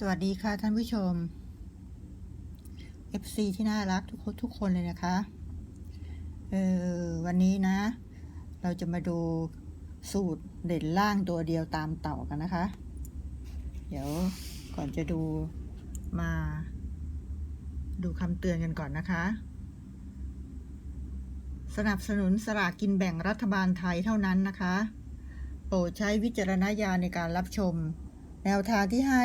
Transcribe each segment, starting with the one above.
สวัสดีค่ะท่านผู้ชม FC ที่น่ารักทุกคนทุกคนเลยนะคะเออวันนี้นะ เราจะมาดูสูตรเด่นล่างตัวเดียวตามเต่ากันนะคะ เดี๋ยวก่อนจะดูมาดูคำเตือนกันก่อนนะคะ สนับสนุนสลากกินแบ่งรัฐบาลไทยเท่านั้นนะคะ โปรดใช้วิจารณญาณในการรับชม แนวทางที่ให้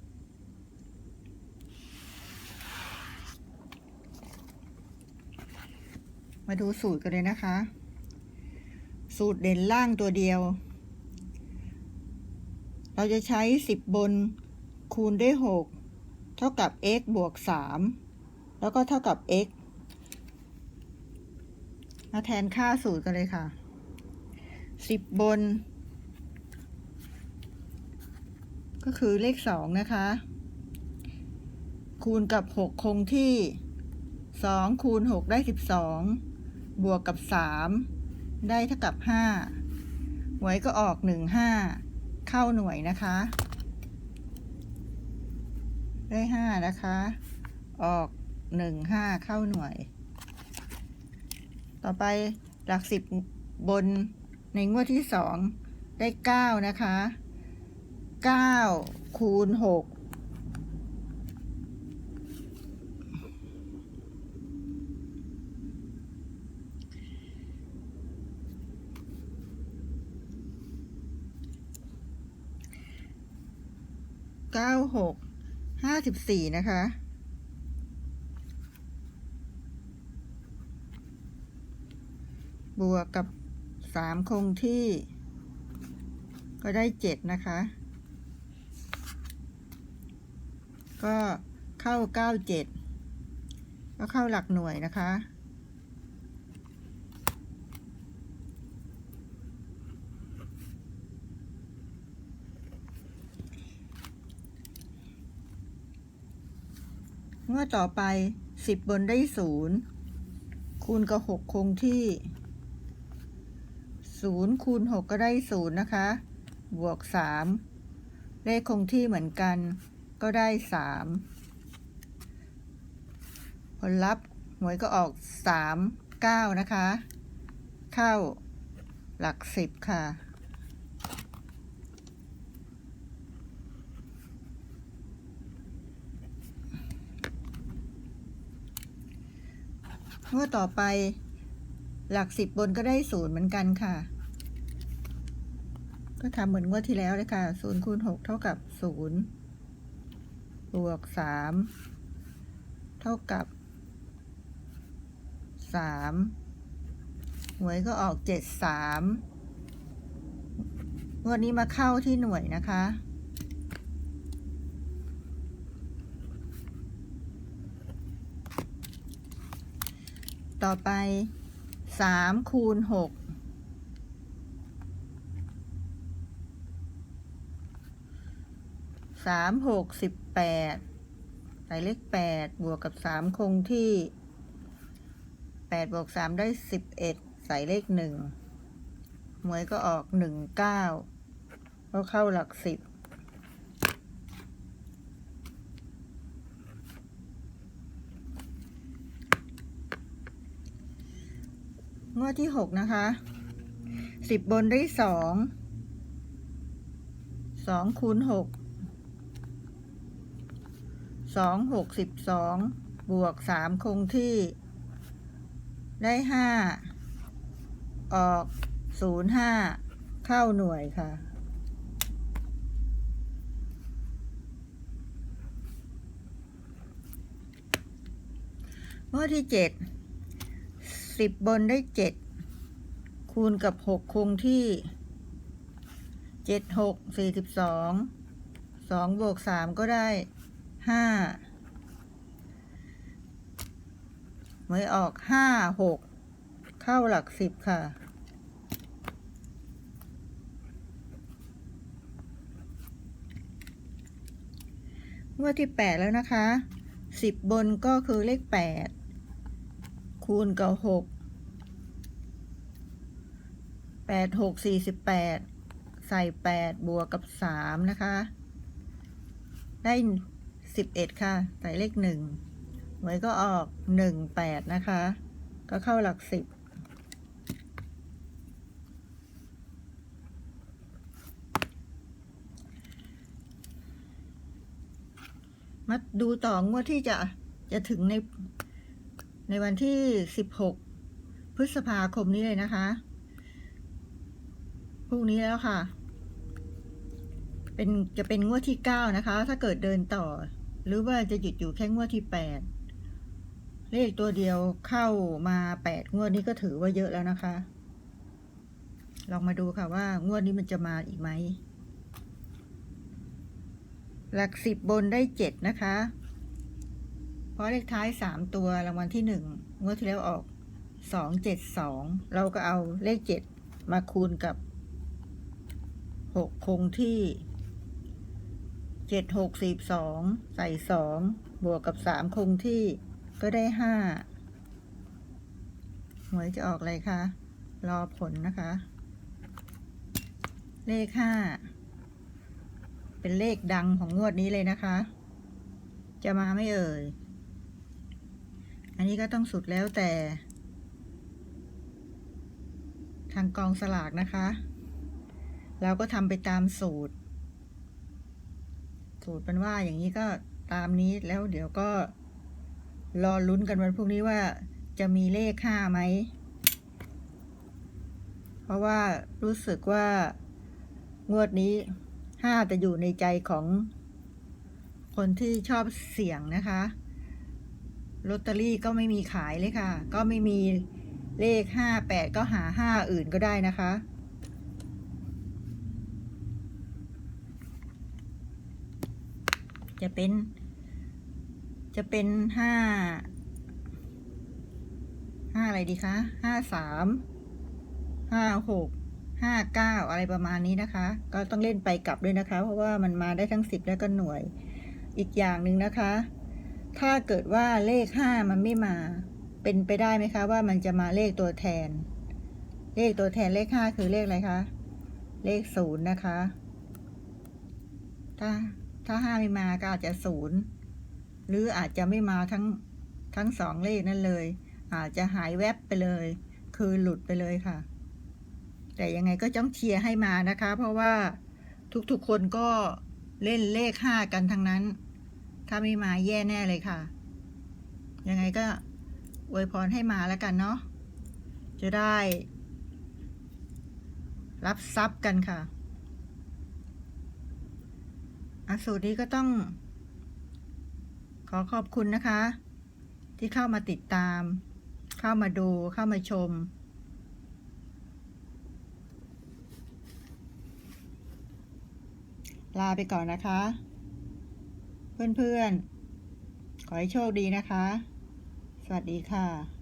มาดูสูตรกันเลยนะคะ สูตรเด่นล่างตัวเดียว เราจะใช้ 10 บนคูณด้วย 6 เท่ากับ x บวก 3 แล้วก็เท่ากับ x มาแทนค่าสูตรกันเลยค่ะ 10 บน ก็คือเลข 2 นะคะ คูณกับ 6 คงที่ 2 คูณ 6 ได้ 12 บวกกับ 3 ได้เท่ากับ 5 หวยก็ออก 1 5 เข้าหน่วยนะคะ ได้ 5 นะคะ ออก 1 5 เข้าหน่วย ต่อไปหลัก 10 บนในงวดที่ 2 ได้ 9 นะคะ 9 คูณ 6 เก้าหกห้าสิบสี่นะคะ บวกกับสามคงที่ ก็ได้เจ็ดนะคะ ก็เข้าเก้าเจ็ดก็เข้าหลักหน่วยนะคะ งวดต่อไปสิบบนได้ศูนย์คูณกับหกคงที่ศูนย์คูณหกก็ได้ศูนย์นะคะ บวกสามเลขคงที่เหมือนกัน ก็ได้สามผลลัพธ์หวยก็ออกสามเก้านะคะ เข้าหลักสิบค่ะ งวดต่อไปหลักสิบบนก็ได้ศูนย์เหมือนกันค่ะ ก็ทำเหมือนงวดที่แล้วเลยค่ะศูนย์คูณหกเท่ากับศูนย์บวกสามเท่ากับสามหวยก็ออกเจ็ดสามงวดนี้มาเข้าที่หน่วยนะคะ ต่อไปสามคูณหกสามหกสิบแปดใส่เลขแปดบวกกับสามคงที่แปดบวกสามได้สิบเอ็ดใส่เลขหนึ่งหมวยก็ออกหนึ่งเก้าก็เข้าหลักสิบ งวด ที่หกนะคะสิบบนได้สองสองคูณหกสองหกสิบสองบวกสามคงที่ ได้ห้าออกศูนย์ห้าเข้าหน่วยค่ะงวดที่เจ็ดสิบบนได้เจ็ด คูณกับหกคงที่เจ็ดหกสี่สิบสองสองบวกสามก็ได้ห้าหวยออกห้าหกเข้าหลักสิบค่ะ งวดที่แปดแล้วนะคะสิบบนก็คือเลขแปดคูณกับหก แปดหกสี่สิบแปดใส่แปดบวกกับสามนะคะ ได้สิบเอ็ดค่ะ ใส่เลขหนึ่งหวยก็ออกหนึ่งแปดนะคะ ก็เข้าหลักสิบมาดูต่องวดที่จะจะถึงในในวันที่สิบหกพฤษภาคมนี้เลยนะคะ พรุ่งนี้แล้วค่ะ เป็นจะเป็นงวดที่เก้านะคะ ถ้าเกิดเดินต่อ หรือว่าจะหยุดอยู่แค่งวดที่แปดเลขตัวเดียวเข้ามาแปดงวดนี้ก็ถือว่าเยอะแล้วนะคะ ลองมาดูค่ะว่างวดนี้มันจะมาอีกไหม หลักสิบบนได้เจ็ดนะคะ เพราะเลขท้ายสามตัวรางวัลที่หนึ่งงวดที่แล้วออกสองเจ็ดสองเราก็เอาเลขเจ็ดมาคูณกับ หกคงที่เจ็ดหกสิบสองใส่สองบวกกับสามคงที่ก็ได้ห้าหวยจะออกอะไรคะ รอผลนะคะ เลขห้าเป็นเลขดังของงวดนี้เลยนะคะ จะมาไม่เอ่ย อันนี้ก็ต้องสุดแล้วแต่ ทางกองสลากนะคะ เราก็ทำไปตามสูตร สูตรเป็นว่าอย่างนี้ก็ตามนี้แล้วเดี๋ยวก็รอลุ้นกันวันพรุ่งนี้ว่าจะมีเลขห้าไหม เพราะว่ารู้สึกว่างวดนี้ห้าจะอยู่ในใจของคนที่ชอบเสี่ยงนะคะลอตเตอรี่ก็ไม่มีขายเลยค่ะ ก็ไม่มีเลขห้าแปดก็หาห้าอื่นก็ได้นะคะ จะเป็น จะเป็นห้าห้าอะไรดีคะห้าสามห้าหกห้าเก้าอะไรประมาณนี้นะคะ ก็ต้องเล่นไปกลับด้วยนะคะ เพราะว่ามันมาได้ทั้งสิบและก็หน่วย อีกอย่างหนึ่งนะคะ ถ้าเกิดว่าเลขห้ามันไม่มา เป็นไปได้ไหมคะว่ามันจะมาเลขตัวแทน เลขตัวแทนเลขห้าคือเลขอะไรคะ เลขศูนย์นะคะถ้า ถ้าห้าไม่มาก็อาจจะศูนย์หรืออาจจะไม่มาทั้งทั้งสองเลขนั่นเลย อาจจะหายแวบไปเลย คือหลุดไปเลยค่ะ แต่ยังไงก็ต้องเชียร์ให้มานะคะ เพราะว่าทุกๆคนก็เล่นเลขห้ากันทั้งนั้น ถ้าไม่มาแย่แน่เลยค่ะ ยังไงก็อวยพรให้มาแล้วกันเนาะจะได้ รับทรัพย์กันค่ะ สูตรนี้ก็ต้อง ขอขอบคุณนะคะ ที่เข้ามาติดตาม เข้ามาดูเข้ามาชม ลาไปก่อนนะคะ เพื่อนๆ ขอให้โชคดีนะคะ สวัสดีค่ะ